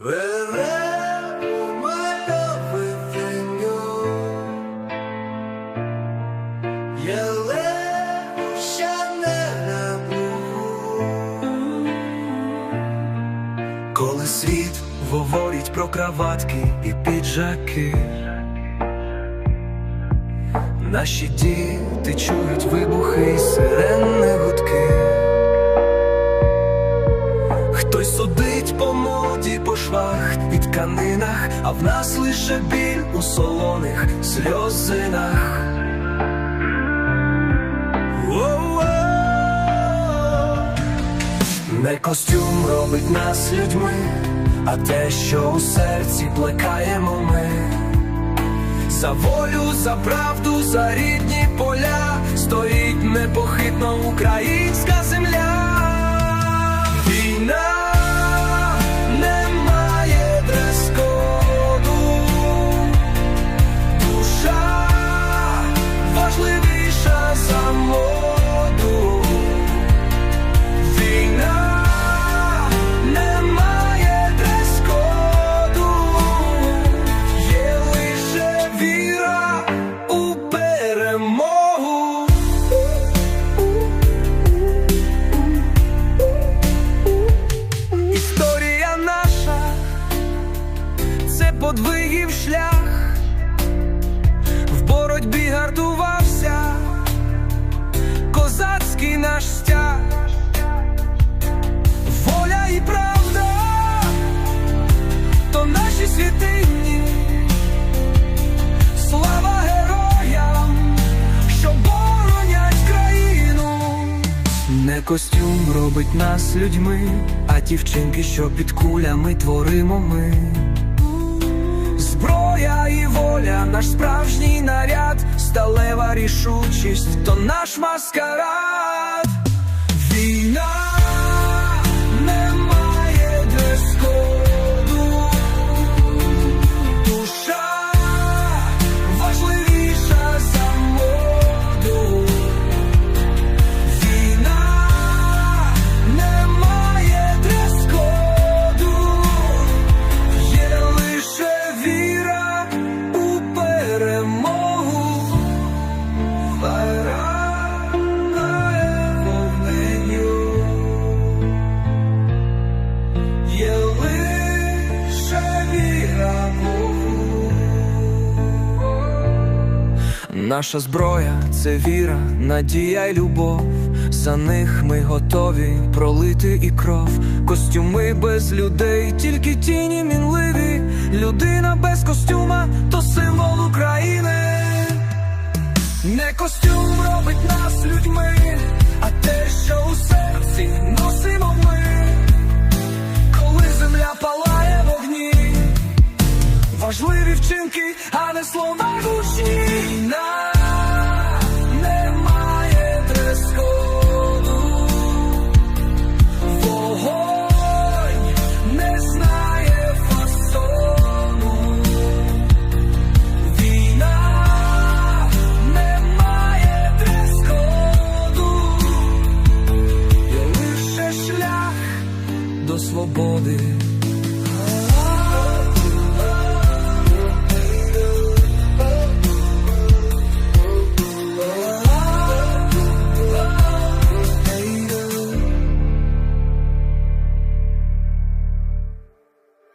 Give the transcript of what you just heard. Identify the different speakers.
Speaker 1: Коли світ говорить про краватки і піджаки Наші діти чують вибухи і сиренні швах і тканинах, а в нас лише біль у солоних сльозинах. Не костюм робить нас людьми, а те, що у серці плекаємо ми. За волю, за правду, за рідні поля стоїть непохитно українська це подвигів шлях, в боротьбі гартувався козацький наш стяг, воля і правда, то наші святині, слава героям, що боронять країну. Не костюм робить нас людьми, а ті вчинки, що під кулями творимо ми. Зброя і воля, наш справжній наряд, сталева рішучість, то наш маскарад. Наша зброя це віра, надія й любов. За них ми готові пролити і кров. Костюми без людей, тільки тіні мінливі. Людина без костюма то символ України. Не костюм робить нас людьми, а те, що у серці носимо ми. Коли земля палає в огні, важливі вчинки, а не слова гучні війна немає дрес-коду вогонь не знає фасону, війна немає дрес-коду є лише шлях до свободи.